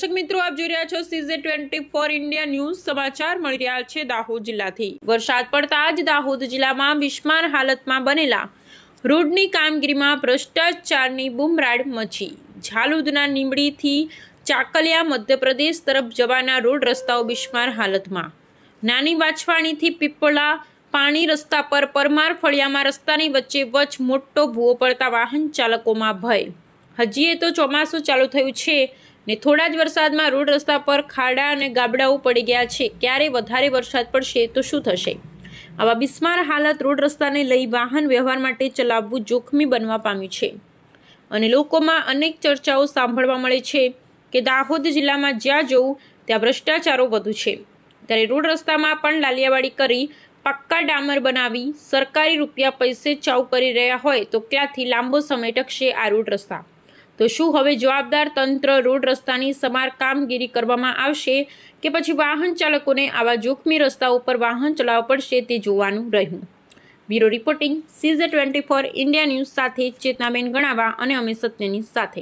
દર્શક મિત્રો, આપ જોઈ રહ્યા છો સીઝે ટ્વેન્ટી ફોર ઇન્ડિયા ન્યૂઝ સમાચાર મળી રહ્યા છે દાહોદ જિલ્લાથી. વરસાદ પડતા જ દાહોદ જિલ્લામાં બિસ્માર હાલતમાં બનેલા. રોડની કામગીરીમાં ભ્રષ્ટાચારની બુમરાડ મચી. ઝાલુદના નીમડીથી ચાકલિયા મધ્યપ્રદેશ તરફ જવાના રોડ રસ્તાઓ બિસ્માર હાલતમાં. નાની વાછવાણીથી પીપળા પાણી રસ્તા પર પરમાર ફળિયામાં રસ્તાની વચ્ચે વચ મોટો ભૂવો પડતા વાહન ચાલકોમાં ભય. હજી તો ચોમાસું ચાલુ થયું છે. ને થોડા જ વરસાદમાં રોડ રસ્તા પર ખાડા અને ગાબડાઓ પડી ગયા છે. ક્યારે વધારે વરસાદ પડશે તો શું થશે? આવા બિસ્માર હાલત રોડ રસ્તાને લઈ વાહન વ્યવહાર માટે ચલાવવું જોખમી બનવા પામ્યું છે. અને લોકોમાં અનેક ચર્ચાઓ સાંભળવા મળે છે કે દાહોદ જિલ્લામાં જ્યાં જવું, ત્યાં ભ્રષ્ટાચારો વધુ છે. ત્યારે રોડ રસ્તામાં પણ લાલિયાવાડી કરી પક્કા ડામર બનાવી સરકારી રૂપિયા પૈસે ચાઉ કરી રહ્યા હોય તો ક્યાંથી લાંબો સમય ટકશે આ રોડ રસ્તા? તો શું હવે જવાબદાર તંત્ર રોડ રસ્તાની સમાર કામગીરી કરવામાં આવશે કે પછી વાહન ચાલકોને આવા જોખમી રસ્તા ઉપર વાહન ચલાવવા પડશે તે જોવાનું રહ્યું. બ્યુરો રિપોર્ટિંગ સીઝે ટ્વેન્ટી ફોર ઇન્ડિયા ન્યૂઝ સાથે ચેતનાબેન ગણાવા અને અમે સત્યની સાથે.